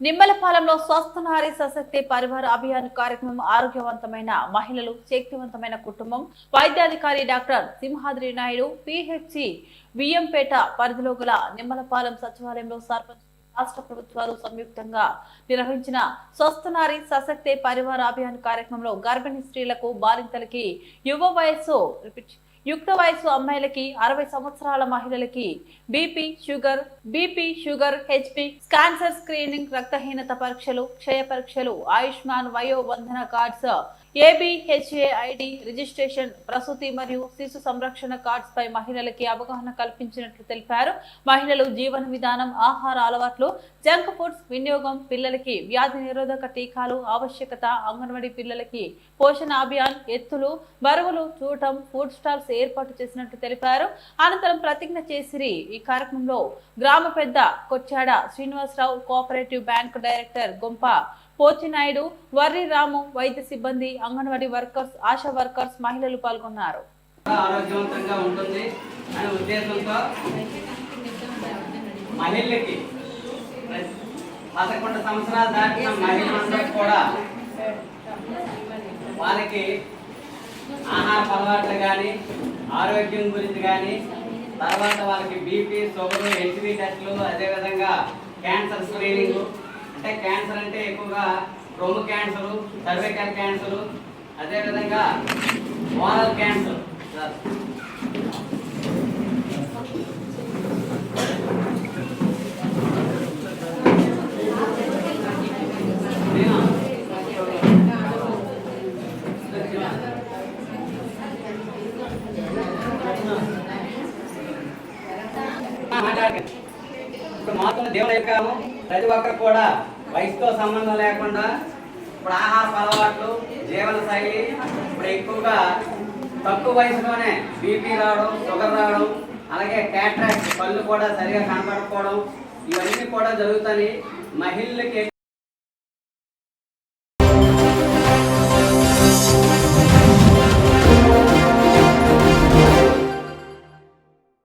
నిమ్మలపాలెంలో స్వస్థ నారీ సశక్తి పరివార అభియాన్ కార్యక్రమం ఆరోగ్యవంతమైన మహిళలు శక్తివంతమైన కుటుంబం. వైద్యాధికారి డాక్టర్ సింహాద్రి నాయుడు పిహెచ్సి వియ్యంపేట పరిధిలో గల నిమ్మలపాలెం సచివాలయంలో సర్పంచ్ రాష్ట్ర ప్రభుత్వాలు సంయుక్తంగా నిర్వహించిన స్వస్థ నారీ సశక్తి పరివార అభియాన్ కార్యక్రమంలో గర్భిణీ స్త్రీలకు బాలింతలకి యువ వయస్సు రిపీట్ యుక్త వయసు అమ్మాయిలకి అరవై సంవత్సరాల మహిళలకి BP sugar BP sugar HP cancer screening రక్తహీనత పరీక్షలు క్షయ పరీక్షలు ఆయుష్మాన్ వయో వందన కార్డ్స్ ఏబిహెచ్ఏఐడి రిజిస్ట్రేషన్ ప్రసూతి మరియు శిశు సంరక్షణ కార్డ్స్ పై మహిళలకి అవగాహన కల్పించినట్లు తెలిపారు. మహిళలు జీవన విధానం ఆహార అలవాట్లు జంక్ ఫుడ్స్ వినియోగం పిల్లలకి వ్యాధి నిరోధక టీకాలు ఆవశ్యకత అంగన్వాడీ పిల్లలకి పోషణ అభియాన్ ఎత్తులు బరువులు చూడటం ఫుడ్ స్టాల్స్ ఏర్పాటు చేసినట్టు తెలిపారు. అనంతరం ప్రతిజ్ఞ చేసిరి ఈ కార్యక్రమంలో గ్రామ పెద్ద Kochada Srinivasarao cooperative bank director Gompa Pochinaidu Varri Ramu వైద్య సిబ్బంది అంగన్వాడీ వర్కర్స్ ఆశా వర్కర్స్ మహిళలు పాల్గొన్నారు. ఆరోగ్యవంతంగా ఉంటుంది అనే ఉద్దేశంతో మహిళలకి పదకొండు సంవత్సరాలు దాటిన మహిళలందరూ కూడా వాళ్ళకి ఆహార అలవాట్లు కానీ ఆరోగ్యం గురించి కానీ తర్వాత వాళ్ళకి బీపీ షుగర్ హెచ్బి టెస్టులు అదేవిధంగా క్యాన్సర్ స్క్రీనింగ్ అంటే క్యాన్సర్ అంటే ఎక్కువగా రొమ్ము క్యాన్సరు సర్వైకల్ క్యాన్సరు అదేవిధంగా ఓరల్ క్యాన్సర్ ఇప్పుడు మాత్రం దేవుడు ఎక్కాము ప్రతి ఒక్కరు కూడా వయసుతో సంబంధం లేకుండా ఇప్పుడు ఆహార అలవాట్లు జీవన శైలి ఇప్పుడు ఎక్కువగా తక్కువ వయసులోనే బీపీ రావడం షుగర్ రావడం అలాగే క్యాట్రాక్ట్ పళ్ళు కూడా సరిగా కనపడకపోవడం ఇవన్నీ కూడా జరుగుతాయి. మహిళలకి